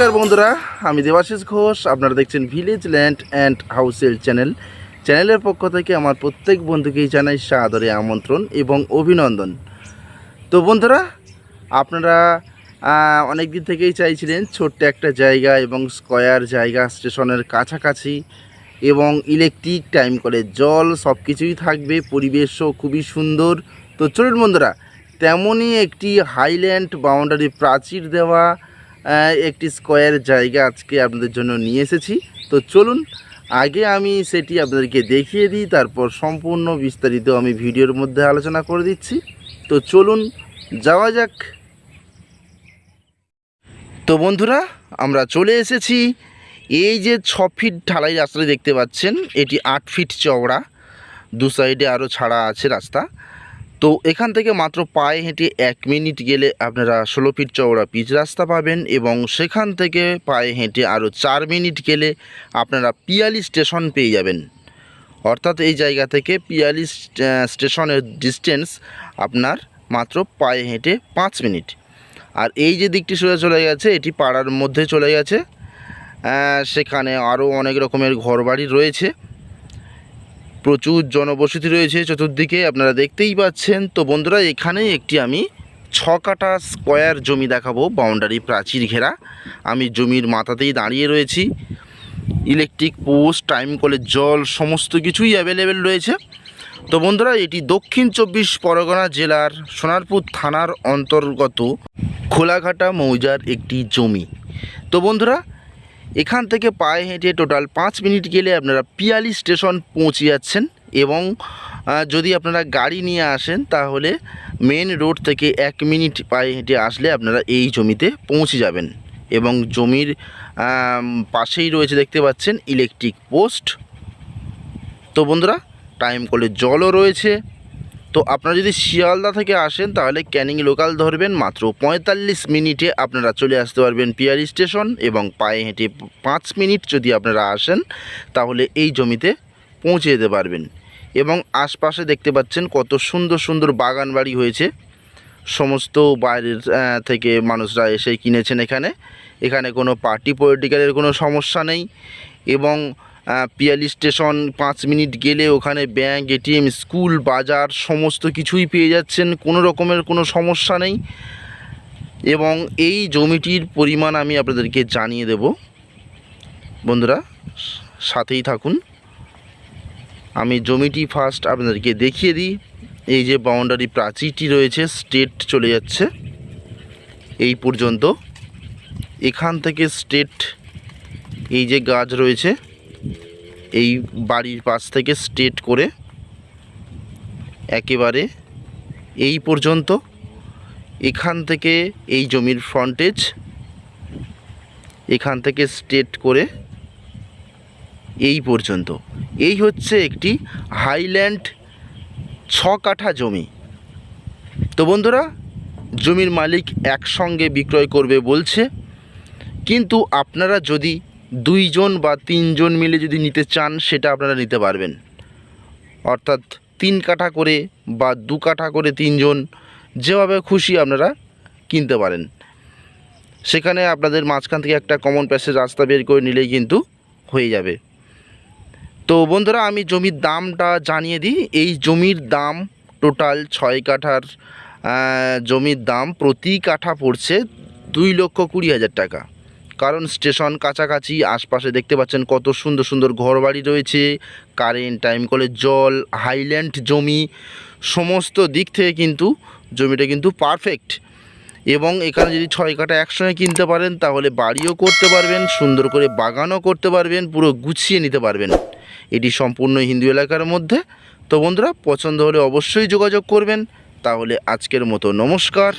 নমস্কার বন্ধুরা, আমি দেবাশিস ঘোষ, আপনারা দেখছেন ভিলেজ ল্যান্ড অ্যান্ড হাউসেল চ্যানেল চ্যানেলের পক্ষ থেকে আমার প্রত্যেক বন্ধুকেই জানাই সাদরে আমন্ত্রণ এবং অভিনন্দন। তো বন্ধুরা, আপনারা অনেক দিন থেকেই চাইছিলেন ছোট্ট একটা জায়গা এবং স্কয়ার জায়গা স্টেশনের কাছাকাছি এবং ইলেকট্রিক টাইম করে জল সব কিছুই থাকবে, পরিবেশও খুবই সুন্দর। তো চলুন বন্ধুরা, তেমনই একটি হাইল্যান্ড বাউন্ডারি প্রাচীর দেওয়া একটি স্কয়ার জায়গা আজকে আপনাদের জন্য নিয়ে এসেছি। তো চলুন, আগে আমি সেটি আপনাদেরকে দেখিয়ে দিই, তারপর সম্পূর্ণ বিস্তারিত আমি ভিডিওর মধ্যে আলোচনা করে দিচ্ছি। তো চলুন, যাওয়া যাক। তো বন্ধুরা, আমরা চলে এসেছি। এই যে ছ ফিট ঢালাই রাস্তাটি দেখতে পাচ্ছেন, এটি আট ফিট চওড়া। দু সাইডে আরও ছাড়া আছে রাস্তা। তো এখান থেকে মাত্র পায়ে হেঁটে এক মিনিট গেলে আপনারা ষোলো ফিট চওড়া পিচ রাস্তা পাবেন এবং সেখান থেকে পায়ে হেঁটে আরও চার মিনিট গেলে আপনারা পিয়ালি স্টেশন পেয়ে যাবেন। অর্থাৎ এই জায়গা থেকে পিয়ালি স্টেশনের ডিস্টেন্স আপনার মাত্র পায়ে হেঁটে পাঁচ মিনিট। আর এই যে দিকটি সোজা চলে গেছে, এটি পাড়ার মধ্যে চলে গেছে। সেখানে আরও অনেক রকমের ঘরবাড়ি রয়েছে। প্রচুর জনবসতি রয়েছে চতুর্দিকে, আপনারা দেখতেই পাচ্ছেন। তো বন্ধুরা, এখানে একটি আমি ছ কাটা স্কোয়ার জমি দেখাবো, বাউন্ডারি প্রাচীর ঘেরা। আমি জমির মাথাতেই দাঁড়িয়ে রয়েছি। ইলেকট্রিক পোস্ট, টাইম কলের জল, সমস্ত কিছুই অ্যাভেলেবেল রয়েছে। তো বন্ধুরা, এটি দক্ষিণ চব্বিশ পরগনা জেলার সোনারপুর থানার অন্তর্গত খোলাঘাটা মৌজার একটি জমি। তো বন্ধুরা এখান থেকে পায়ে হেঁটে টোটাল পাঁচ মিনিট গেলে আপনারা পিয়ালি স্টেশন পৌঁছে যাচ্ছেন এবং যদি আপনারা গাড়ি নিয়ে আসেন তাহলে মেন রোড থেকে এক মিনিট পায়ে হেঁটে আসলে আপনারা এই জমিতে পৌঁছে যাবেন। এবং জমির পাশেই রয়েছে দেখতে পাচ্ছেন ইলেকট্রিক পোস্ট তো বন্ধুরা টাইম কলে জলও রয়েছে। তো আপনারা যদি শিয়ালদা থেকে আসেন, তাহলে ক্যানিং লোকাল ধরবেন মাত্র পঁয়তাল্লিশ মিনিটে আপনারা চলে আসতে পারবেন পিয়ারি স্টেশন এবং পায়ে হেঁটে পাঁচ মিনিট যদি আপনারা আসেন, তাহলে এই জমিতে পৌঁছে যেতে পারবেন। এবং আশপাশে দেখতে পাচ্ছেন কত সুন্দর সুন্দর বাগান বাড়ি হয়েছে। সমস্ত বাইরের থেকে মানুষরা এসে কিনেছেন এখানে। এখানে কোনো পার্টি পলিটিক্যালের কোনো সমস্যা নেই এবং পিয়ালি স্টেশন পাঁচ মিনিট গেলে ওখানে ব্যাংক, এটিএম, স্কুল, বাজার সমস্ত কিছুই পেয়ে যাচ্ছেন, কোনো রকমের কোনো সমস্যা নেই। এবং এই জমিটির পরিমাণ আমি আপনাদেরকে জানিয়ে দেব। বন্ধুরা, সাথেই থাকুন। আমি জমিটি ফার্স্ট আপনাদেরকে দেখিয়ে দিই। এই যে বাউন্ডারি প্রাচীরটি রয়েছে স্টেট চলে যাচ্ছে। এই পর্যন্ত। এখান থেকে স্টেট এই যে গাছ রয়েছে এই বাড়ির পাশ থেকে স্ট্রেট করে একেবারে এই পর্যন্ত। এখান থেকে এই জমির ফ্রন্টেজ এখান থেকে স্ট্রেট করে এই পর্যন্ত। এই হচ্ছে একটি হাইল্যান্ড ছ কাঠা জমি। তো বন্ধুরা, জমির মালিক একসঙ্গে বিক্রয় করবে বলছে। কিন্তু আপনারা যদি দুইজন বা তিনজন মিলে যদি নিতে চান, সেটা আপনারা নিতে পারবেন। অর্থাৎ তিন কাঠা করে বা দু কাঠা করে তিনজন যেভাবে খুশি আপনারা কিনতে পারেন। সেখানে আপনাদের মাঝখান থেকে একটা কমন প্যাসেজ রাস্তা বের করে নিলেই কিন্তু হয়ে যাবে। তো বন্ধুরা, আমি জমির দামটা জানিয়ে দিই। এই জমির দাম টোটাল ছয় কাঠার জমির দাম প্রতি কাঠা পড়ছে দুই লক্ষ কুড়ি হাজার টাকা। কারণ স্টেশন কাছাকাছি, আশপাশে দেখতে পাচ্ছেন কত সুন্দর সুন্দর ঘরবাড়ি রয়েছে, কারেন্ট, টাইম কলের জল, হাইল্যান্ড জমি, সমস্ত দিক থেকে কিন্তু জমিটা কিন্তু পারফেক্ট। এবং এখানে যদি ছয় কাটা একসঙ্গে কিনতে পারেন, তাহলে বাড়িও করতে পারবেন, সুন্দর করে বাগানও করতে পারবেন, পুরো গুছিয়ে নিতে পারবেন। এটি সম্পূর্ণ হিন্দু এলাকার মধ্যে। তো বন্ধুরা, পছন্দ হলে অবশ্যই যোগাযোগ করবেন। তাহলে আজকের মতো নমস্কার।